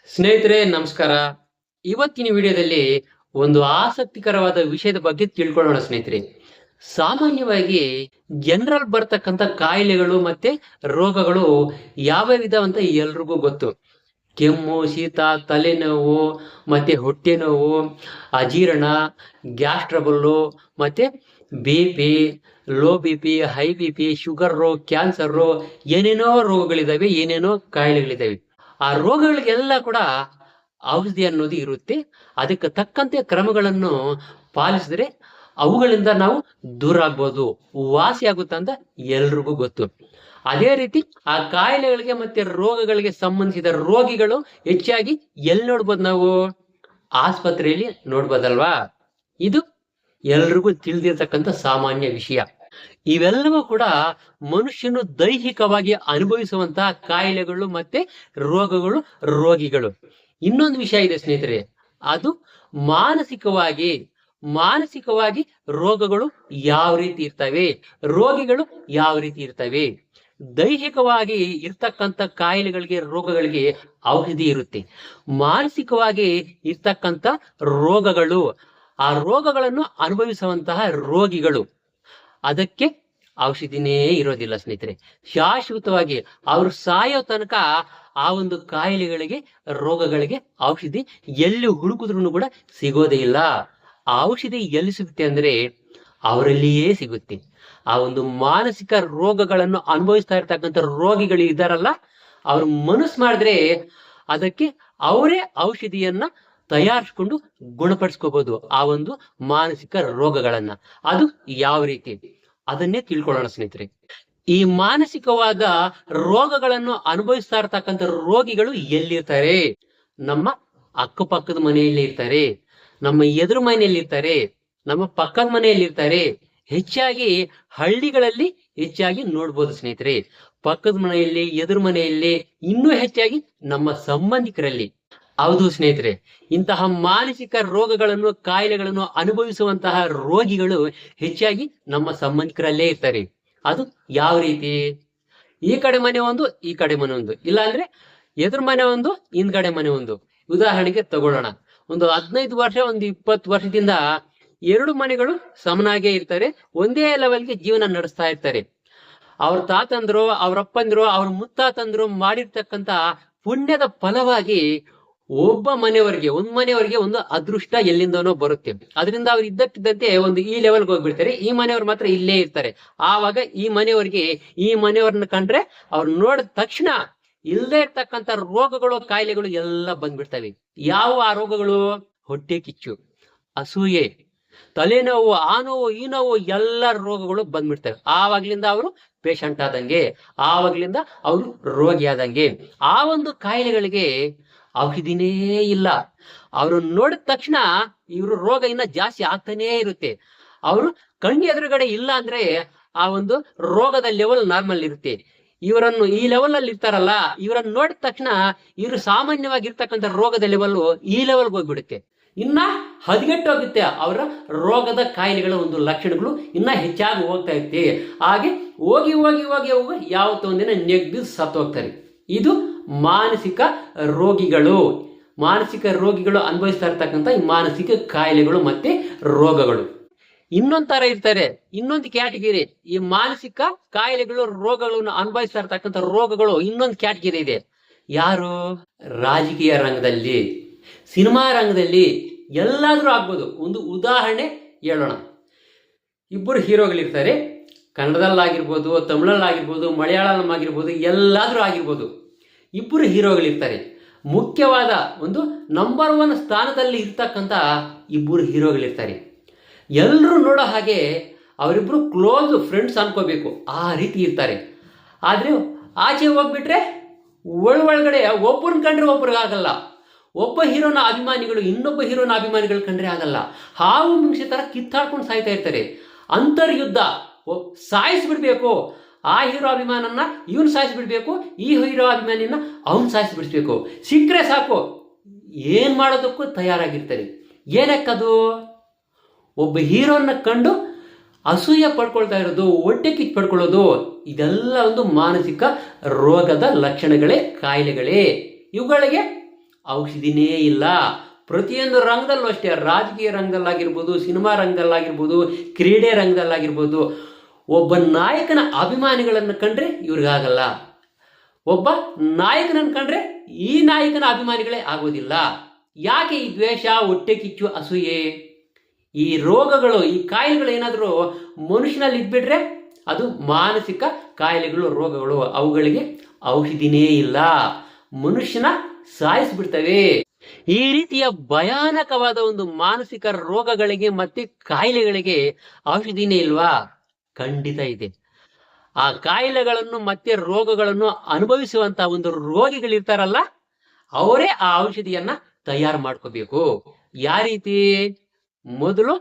ಸ್ನೇಹಿತರೆ, ನಮಸ್ಕಾರ. ಇವತ್ತಿನ ವಿಡಿಯೋದಲ್ಲಿ ಒಂದು ಆಸಕ್ತಿಕರವಾದ ವಿಷಯದ ಬಗ್ಗೆ ತಿಳ್ಕೊಳ್ಳೋಣ ಸ್ನೇಹಿತರೆ. ಸಾಮಾನ್ಯವಾಗಿ ಜನರಲ್ ಬರ್ತಕ್ಕಂಥ ಕಾಯಿಲೆಗಳು ಮತ್ತೆ ರೋಗಗಳು ಯಾವ ಅಂತ ಎಲ್ರಿಗೂ ಗೊತ್ತು. ಕೆಮ್ಮು, ಶೀತ, ತಲೆನೋವು, ಮತ್ತೆ ಹೊಟ್ಟೆ ನೋವು, ಅಜೀರ್ಣ, ಗ್ಯಾಸ್ ಟ್ರಬಲ್ಲು, ಮತ್ತೆ B P low B P high B P sugar cancer ಏನೇನೋ ರೋಗಗಳಿದಾವೆ, ಏನೇನೋ ಕಾಯಿಲೆಗಳಿದಾವೆ. ಆ ರೋಗಗಳಿಗೆಲ್ಲ ಕೂಡ ಔಷಧಿ ಅನ್ನೋದು ಇರುತ್ತೆ. ಅದಕ್ಕೆ ತಕ್ಕಂತೆ ಕ್ರಮಗಳನ್ನು ಪಾಲಿಸಿದ್ರೆ ಅವುಗಳಿಂದ ನಾವು ದೂರ ಆಗ್ಬೋದು. ವಾಸಿ ಆಗುತ್ತೆ ಅಂತ ಎಲ್ರಿಗೂ ಗೊತ್ತು. ಅದೇ ರೀತಿ ಆ ಕಾಯಿಲೆಗಳಿಗೆ ಮತ್ತೆ ರೋಗಗಳಿಗೆ ಸಂಬಂಧಿಸಿದ ರೋಗಿಗಳು ಹೆಚ್ಚಾಗಿ ಎಲ್ಲಿ ನೋಡ್ಬೋದು ನಾವು? ಆಸ್ಪತ್ರೆಯಲ್ಲಿ ನೋಡ್ಬೋದಲ್ವಾ? ಇದು ಎಲ್ರಿಗೂ ತಿಳಿದಿರ್ತಕ್ಕಂಥ ಸಾಮಾನ್ಯ ವಿಷಯ. ಇವೆಲ್ಲವೂ ಕೂಡ ಮನುಷ್ಯನು ದೈಹಿಕವಾಗಿ ಅನುಭವಿಸುವಂತಹ ಕಾಯಿಲೆಗಳು ಮತ್ತೆ ರೋಗಗಳು, ರೋಗಿಗಳು. ಇನ್ನೊಂದು ವಿಷಯ ಇದೆ ಸ್ನೇಹಿತರೆ, ಅದು ಮಾನಸಿಕವಾಗಿ ಮಾನಸಿಕವಾಗಿ ರೋಗಗಳು ಯಾವ ರೀತಿ ಇರ್ತವೆ, ರೋಗಿಗಳು ಯಾವ ರೀತಿ ಇರ್ತವೆ. ದೈಹಿಕವಾಗಿ ಇರ್ತಕ್ಕಂಥ ಕಾಯಿಲೆಗಳಿಗೆ, ರೋಗಗಳಿಗೆ ಔಷಧಿ ಇರುತ್ತೆ. ಮಾನಸಿಕವಾಗಿ ಇರ್ತಕ್ಕಂಥ ರೋಗಗಳು, ಆ ರೋಗಗಳನ್ನು ಅನುಭವಿಸುವಂತಹ ರೋಗಿಗಳು. ಅದಕ್ಕೆ ಔಷಧಿನೇ ಇರೋದಿಲ್ಲ ಸ್ನೇಹಿತರೆ. ಶಾಶ್ವತವಾಗಿ ಅವರು ಸಾಯೋ ತನಕ ಆ ಒಂದು ಕಾಯಿಲೆಗಳಿಗೆ, ರೋಗಗಳಿಗೆ ಔಷಧಿ ಎಲ್ಲಿ ಹುಡುಕಿದ್ರು ಕೂಡ ಸಿಗೋದೇ ಇಲ್ಲ. ಆ ಔಷಧಿ ಎಲ್ಲಿ ಸಿಗುತ್ತೆ ಅಂದ್ರೆ ಅವರಲ್ಲಿಯೇ ಸಿಗುತ್ತೆ. ಆ ಒಂದು ಮಾನಸಿಕ ರೋಗಗಳನ್ನು ಅನುಭವಿಸ್ತಾ ಇರ್ತಕ್ಕಂಥ ರೋಗಿಗಳು ಇದ್ದಾರಲ್ಲ ಅವ್ರ ಮನಸ್ಸು ಮಾಡಿದ್ರೆ ಅದಕ್ಕೆ ಅವರೇ ಔಷಧಿಯನ್ನ ತಯಾರಿಸ್ಕೊಂಡು ಗುಣಪಡಿಸ್ಕೋಬಹುದು ಆ ಒಂದು ಮಾನಸಿಕ ರೋಗಗಳನ್ನ. ಅದು ಯಾವ ರೀತಿ? ಅದನ್ನೇ ತಿಳ್ಕೊಳ್ಳೋಣ ಸ್ನೇಹಿತರೆ. ಈ ಮಾನಸಿಕವಾದ ರೋಗಗಳನ್ನು ಅನುಭವಿಸ್ತಾ ಇರ್ತಕ್ಕಂಥ ರೋಗಿಗಳು ಎಲ್ಲಿರ್ತಾರೆ? ನಮ್ಮ ಅಕ್ಕಪಕ್ಕದ ಮನೆಯಲ್ಲಿ ಇರ್ತಾರೆ, ನಮ್ಮ ಎದುರು ಮನೆಯಲ್ಲಿ ಇರ್ತಾರೆ, ನಮ್ಮ ಪಕ್ಕದ ಮನೆಯಲ್ಲಿ ಇರ್ತಾರೆ. ಹೆಚ್ಚಾಗಿ ಹಳ್ಳಿಗಳಲ್ಲಿ ಹೆಚ್ಚಾಗಿ ನೋಡ್ಬೋದು ಸ್ನೇಹಿತರೆ. ಪಕ್ಕದ ಮನೆಯಲ್ಲಿ, ಎದುರು ಮನೆಯಲ್ಲಿ, ಇನ್ನೂ ಹೆಚ್ಚಾಗಿ ನಮ್ಮ ಸಂಬಂಧಿಕರಲ್ಲಿ. ಹೌದು ಸ್ನೇಹಿತರೆ, ಇಂತಹ ಮಾನಸಿಕ ರೋಗಗಳನ್ನು, ಕಾಯಿಲೆಗಳನ್ನು ಅನುಭವಿಸುವಂತಹ ರೋಗಿಗಳು ಹೆಚ್ಚಾಗಿ ನಮ್ಮ ಸಂಬಂಧಿಕರಲ್ಲೇ ಇರ್ತಾರೆ. ಅದು ಯಾವ ರೀತಿ? ಈ ಕಡೆ ಮನೆ ಒಂದು, ಈ ಕಡೆ ಮನೆ ಒಂದು. ಇಲ್ಲ ಅಂದ್ರೆ ಎದುರು ಮನೆ ಒಂದು, ಹಿಂದ್ಗಡೆ ಮನೆ ಒಂದು. ಉದಾಹರಣೆಗೆ ತಗೊಳ್ಳೋಣ. ಒಂದು ಹದಿನೈದು ವರ್ಷ, ಒಂದು ಇಪ್ಪತ್ತು ವರ್ಷದಿಂದ ಎರಡು ಮನೆಗಳು ಸಮನಾಗೇ ಇರ್ತಾರೆ. ಒಂದೇ ಲೆವೆಲ್ಗೆ ಜೀವನ ನಡೆಸ್ತಾ ಇರ್ತಾರೆ. ಅವ್ರ ತಾತಂದ್ರು, ಅವ್ರ ಅಪ್ಪಂದ್ರು, ಅವ್ರ ಮುತ್ತಾತಂದ್ರು ಮಾಡಿರ್ತಕ್ಕಂತ ಪುಣ್ಯದ ಫಲವಾಗಿ ಒಬ್ಬ ಮನೆಯವರಿಗೆ, ಒಂದ್ ಮನೆಯವರಿಗೆ ಒಂದು ಅದೃಷ್ಟ ಎಲ್ಲಿಂದನೋ ಬರುತ್ತೆ. ಅದರಿಂದ ಅವ್ರು ಇದ್ದಕ್ಕಿದ್ದಂತೆ ಒಂದು ಈ ಲೆವೆಲ್ಗೆ ಹೋಗ್ಬಿಡ್ತಾರೆ. ಈ ಮನೆಯವ್ರು ಮಾತ್ರ ಇಲ್ಲೇ ಇರ್ತಾರೆ. ಆವಾಗ ಈ ಮನೆಯವರಿಗೆ, ಈ ಮನೆಯವ್ರನ್ನ ಕಂಡ್ರೆ ಅವ್ರು ನೋಡಿದ ತಕ್ಷಣ ಇಲ್ಲದೆ ಇರ್ತಕ್ಕಂಥ ರೋಗಗಳು, ಕಾಯಿಲೆಗಳು ಎಲ್ಲ ಬಂದ್ಬಿಡ್ತವೆ. ಯಾವ ಆ ರೋಗಗಳು? ಹೊಟ್ಟೆ ಕಿಚ್ಚು, ಅಸೂಯೆ, ತಲೆನೋವು ಆ ನೋವು ಈ ನೋವು ಎಲ್ಲ ರೋಗಗಳು ಬಂದ್ಬಿಡ್ತವೆ. ಆವಾಗ್ಲಿಂದ ಅವರು ಪೇಷಂಟ್ ಆದಂಗೆ, ಆವಾಗ್ಲಿಂದ ಅವರು ರೋಗಿ ಆದಂಗೆ ಆ ಒಂದು ಕಾಯಿಲೆಗಳಿಗೆ ಔಷಧಿನೇ ಇಲ್ಲ. ಅವ್ರನ್ನ ನೋಡಿದ ತಕ್ಷಣ ಇವರು ರೋಗ ಇನ್ನ ಜಾಸ್ತಿ ಆಗ್ತಾನೇ ಇರುತ್ತೆ. ಅವರು ಕಣ್ಣು ಎದುರುಗಡೆ ಇಲ್ಲ ಅಂದ್ರೆ ಆ ಒಂದು ರೋಗದ ಲೆವೆಲ್ ನಾರ್ಮಲ್ ಇರುತ್ತೆ. ಇವರನ್ನು ಈ ಲೆವೆಲ್ ಅಲ್ಲಿ ಇರ್ತಾರಲ್ಲ, ಇವರನ್ನು ನೋಡಿದ ತಕ್ಷಣ ಇವರು ಸಾಮಾನ್ಯವಾಗಿರ್ತಕ್ಕಂಥ ರೋಗದ ಲೆವೆಲ್ ಈ ಲೆವೆಲ್ಗೆ ಹೋಗ್ಬಿಡುತ್ತೆ. ಇನ್ನ ಹದಗೆಟ್ಟೋಗುತ್ತೆ ಅವರ ರೋಗದ ಕಾಯಿಲೆಗಳ ಒಂದು ಲಕ್ಷಣಗಳು ಇನ್ನ ಹೆಚ್ಚಾಗಿ ಹೋಗ್ತಾ ಇರುತ್ತೆ. ಹಾಗೆ ಹೋಗಿ ಹೋಗಿ ಹೋಗಿ ಹೋಗಿ ಯಾವತ್ತೊಂದಿನ ನೆಗ್ದು ಸತ್ತೋಗ್ತಾರೆ. ಇದು ಮಾನಸಿಕ ರೋಗಿಗಳು. ಮಾನಸಿಕ ರೋಗಿಗಳು ಅನುಭವಿಸ್ತಾ ಇರ್ತಕ್ಕಂಥ ಈ ಮಾನಸಿಕ ಕಾಯಿಲೆಗಳು ಮತ್ತೆ ರೋಗಗಳು. ಇನ್ನೊಂದ್ ತರ ಇರ್ತಾರೆ. ಇನ್ನೊಂದು ಕ್ಯಾಟಗಿರಿ. ಈ ಮಾನಸಿಕ ಕಾಯಿಲೆಗಳು, ರೋಗಗಳನ್ನು ಅನುಭವಿಸ್ತಾ ಇರ್ತಕ್ಕಂಥ ರೋಗಗಳು ಇನ್ನೊಂದು ಕ್ಯಾಟಗಿರಿ ಇದೆ. ಯಾರು? ರಾಜಕೀಯ ರಂಗದಲ್ಲಿ. ಸಿನಿಮಾ ರಂಗದಲ್ಲಿ ಎಲ್ಲಾದರೂ ಆಗ್ಬೋದು. ಒಂದು ಉದಾಹರಣೆ ಹೇಳೋಣ. ಇಬ್ಬರು ಹೀರೋಗಳಿರ್ತಾರೆ. ಕನ್ನಡದಲ್ಲಾಗಿರ್ಬೋದು, ತಮಿಳಲ್ಲಾಗಿರ್ಬೋದು, ಮಲಯಾಳಂ ಆಗಿರ್ಬೋದು, ಎಲ್ಲಾದರೂ ಆಗಿರ್ಬೋದು. ಇಬ್ಬರು ಹೀರೋಗಳಿರ್ತಾರೆ ಮುಖ್ಯವಾದ ಒಂದು ನಂಬರ್ ಒನ್ ಸ್ಥಾನದಲ್ಲಿ ಇರ್ತಕ್ಕಂಥ ಇಬ್ಬರು ಹೀರೋಗಳಿರ್ತಾರೆ ಎಲ್ಲರೂ ನೋಡೋ ಹಾಗೆ ಅವರಿಬ್ಬರು ಕ್ಲೋಸ್ ಫ್ರೆಂಡ್ಸ್ ಅನ್ಕೋಬೇಕು. ಆ ರೀತಿ ಇರ್ತಾರೆ. ಆದರೆ ಆಚೆ ಹೋಗ್ಬಿಟ್ರೆ ಒಳ ಒಳಗಡೆ ಒಬ್ಬರನ್ನ ಕಂಡ್ರೆ ಒಬ್ರಿಗಾಗಲ್ಲ ಒಬ್ಬ ಹೀರೋನ ಅಭಿಮಾನಿಗಳು ಇನ್ನೊಬ್ಬ ಹೀರೋನ ಅಭಿಮಾನಿಗಳು ಕಂಡ್ರೆ ಆಗಲ್ಲ. ಹಾವು ಮುಂಚೆ ಥರ ಕಿತ್ತಾಡ್ಕೊಂಡು ಸಾಯ್ತಾ ಇರ್ತಾರೆ. ಅಂತರ್ಯುದ್ಧ ಸಾಯಿಸ್ಬಿಡ್ಬೇಕು. ಆ ಹೀರೋ ಅಭಿಮಾನನ್ನ ಇವನು ಸಾಯಿಸ್ಬಿಡ್ಬೇಕು, ಈ ಹೀರೋ ಅಭಿಮಾನಿನ ಅವನು ಸಾಯಿಸ್ಬಿಡ್ಬೇಕು ಸಿಕ್ಕರೆ ಸಾಕು. ಏನು ಮಾಡೋದಕ್ಕೂ ತಯಾರಾಗಿರ್ತಾರೆ. ಏನಕ್ಕದು? ಒಬ್ಬ ಹೀರೋನ ಕಂಡು ಅಸೂಯೆ ಪಡ್ಕೊಳ್ತಾ ಇರೋದು, ಹೊಟ್ಟೆ ಕಿಚ್ಚು ಪಡ್ಕೊಳ್ಳೋದು, ಇದೆಲ್ಲ ಒಂದು ಮಾನಸಿಕ ರೋಗದ ಲಕ್ಷಣಗಳೇ, ಕಾಯಿಲೆಗಳೇ. ಇವುಗಳಿಗೆ ಔಷಧಿನೇ ಇಲ್ಲ. ಪ್ರತಿಯೊಂದು ರಂಗದಲ್ಲೂ ಅಷ್ಟೇ, ರಾಜಕೀಯ ರಂಗದಲ್ಲಾಗಿರ್ಬೋದು, ಸಿನಿಮಾ ರಂಗದಲ್ಲಾಗಿರ್ಬೋದು, ಕ್ರೀಡೆ ರಂಗದಲ್ಲಾಗಿರ್ಬೋದು ಒಬ್ಬ ನಾಯಕನ ಅಭಿಮಾನಿಗಳನ್ನು ಕಂಡ್ರೆ ಇವ್ರಿಗಾಗಲ್ಲ. ಒಬ್ಬ ನಾಯಕನನ್ನು ಕಂಡ್ರೆ ಈ ನಾಯಕನ ಅಭಿಮಾನಿಗಳೇ ಆಗೋದಿಲ್ಲ. ಯಾಕೆ ಈ ದ್ವೇಷ, ಹೊಟ್ಟೆ ಕಿಚ್ಚು, ಅಸೂಯೆ? ಈ ರೋಗಗಳು, ಈ ಕಾಯಿಲೆಗಳು ಏನಾದರೂ ಮನುಷ್ಯನಲ್ಲಿ ಇದ್ಬಿಟ್ರೆ ಅದು ಮಾನಸಿಕ ಕಾಯಿಲೆಗಳು, ರೋಗಗಳು. ಅವುಗಳಿಗೆ ಔಷಧಿನೇ ಇಲ್ಲ. ಮನುಷ್ಯನ ಸಾಯಿಸ್ಬಿಡ್ತವೆ. ಈ ರೀತಿಯ ಭಯಾನಕವಾದ ಒಂದು ಮಾನಸಿಕ ರೋಗಗಳಿಗೆ ಮತ್ತೆ ಕಾಯಿಲೆಗಳಿಗೆ ಔಷಧಿನೇ ಇಲ್ವಾ? ಖಂಡಿತ ಇದೆ. ಆ ಕಾಯಿಲೆಗಳನ್ನು ಮತ್ತೆ ರೋಗಗಳನ್ನು ಅನುಭವಿಸುವಂತ ಒಂದು ರೋಗಿಗಳಿರ್ತಾರಲ್ಲ, ಅವರೇ ಆ ಔಷಧಿಯನ್ನ ತಯಾರು ಮಾಡ್ಕೋಬೇಕು. ಯಾವ ರೀತಿ? ಮೊದಲು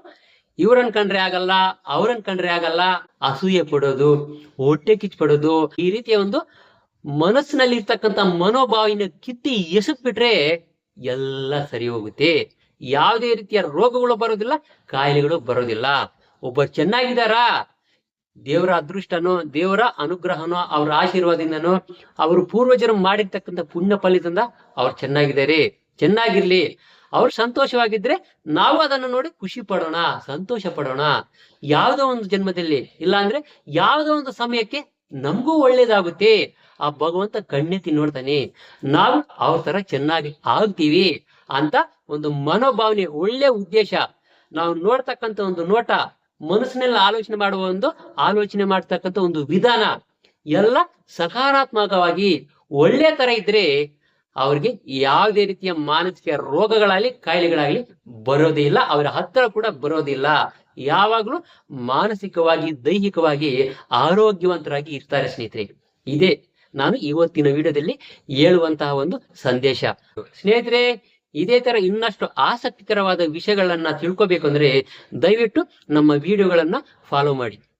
ಇವ್ರನ್ ಕಂಡ್ರೆ ಆಗಲ್ಲ, ಅವ್ರನ್ ಕಂಡ್ರೆ ಆಗಲ್ಲ, ಅಸೂಯೆ ಪಡೋದು, ಹೊಟ್ಟೆ ಕಿಚ್ಚು ಪಡೋದು, ಈ ರೀತಿಯ ಒಂದು ಮನಸ್ಸಿನಲ್ಲಿ ಇರ್ತಕ್ಕಂಥ ಮನೋಭಾವನ ಕಿತ್ತಿ ಎಸಕ್ ಬಿಟ್ರೆ ಎಲ್ಲ ಸರಿ ಹೋಗುತ್ತೆ. ಯಾವುದೇ ರೀತಿಯ ರೋಗಗಳು ಬರೋದಿಲ್ಲ, ಕಾಯಿಲೆಗಳು ಬರೋದಿಲ್ಲ. ಒಬ್ಬ ಚೆನ್ನಾಗಿದ್ದಾರಾ? ದೇವರ ಅದೃಷ್ಟನೋ, ದೇವರ ಅನುಗ್ರಹನೋ, ಅವರ ಆಶೀರ್ವಾದದಿಂದನೋ, ಅವರು ಪೂರ್ವಜರು ಮಾಡಿರ್ತಕ್ಕಂಥ ಪುಣ್ಯ ಫಲದಿಂದ ಅವ್ರು ಚೆನ್ನಾಗಿದ್ದಾರೆ. ಚೆನ್ನಾಗಿರ್ಲಿ. ಅವ್ರು ಸಂತೋಷವಾಗಿದ್ರೆ ನಾವು ಅದನ್ನು ನೋಡಿ ಖುಷಿ ಪಡೋಣ, ಸಂತೋಷ ಪಡೋಣ. ಯಾವುದೋ ಒಂದು ಜನ್ಮದಲ್ಲಿ, ಇಲ್ಲಾಂದ್ರೆ ಯಾವುದೋ ಒಂದು ಸಮಯಕ್ಕೆ ನಮಗೂ ಒಳ್ಳೇದಾಗುತ್ತೆ. ಆ ಭಗವಂತ ಕಣ್ಣೆತ್ತಿ ನೋಡ್ತಾನೆ. ನಾವು ಅವ್ರ ತರ ಚೆನ್ನಾಗಿ ಆಗ್ತೀವಿ ಅಂತ ಒಂದು ಮನೋಭಾವನೆ, ಒಳ್ಳೆ ಉದ್ದೇಶ. ನಾವು ನೋಡ್ತಕ್ಕಂಥ ಒಂದು ನೋಟ ಮನಸ್ಸಿನಲ್ಲಿ ಆಲೋಚನೆ ಮಾಡುವ ಒಂದು ಆಲೋಚನೆ ಮಾಡ್ತಕ್ಕಂಥ ಒಂದು ವಿಧಾನ. ಎಲ್ಲ ಸಕಾರಾತ್ಮಕವಾಗಿ ಒಳ್ಳೆ ತರ ಇದ್ರೆ ಅವ್ರಿಗೆ ಯಾವುದೇ ರೀತಿಯ ಮಾನಸಿಕ ರೋಗಗಳಾಗಲಿ, ಕಾಯಿಲೆಗಳಾಗಲಿ ಬರೋದೇ ಇಲ್ಲ. ಅವರ ಹತ್ತಿರ ಕೂಡ ಬರೋದಿಲ್ಲ ಯಾವಾಗಲೂ ಮಾನಸಿಕವಾಗಿ, ದೈಹಿಕವಾಗಿ ಆರೋಗ್ಯವಂತರಾಗಿ ಇರ್ತಾರೆ ಸ್ನೇಹಿತರೆ. ಇದೇ ನಾನು ಇವತ್ತಿನ ವಿಡಿಯೋದಲ್ಲಿ ಹೇಳುವಂತಹ ಒಂದು ಸಂದೇಶ. ಸ್ನೇಹಿತರೆ ಇದೇ ತರ ಇನ್ನಷ್ಟು ಆಸಕ್ತಿಕರವಾದ ವಿಷಯಗಳನ್ನ ತಿಳ್ಕೊಬೇಕು ಅಂದ್ರೆ ದಯವಿಟ್ಟು ನಮ್ಮ ವಿಡಿಯೋಗಳನ್ನ ಫಾಲೋ ಮಾಡಿ.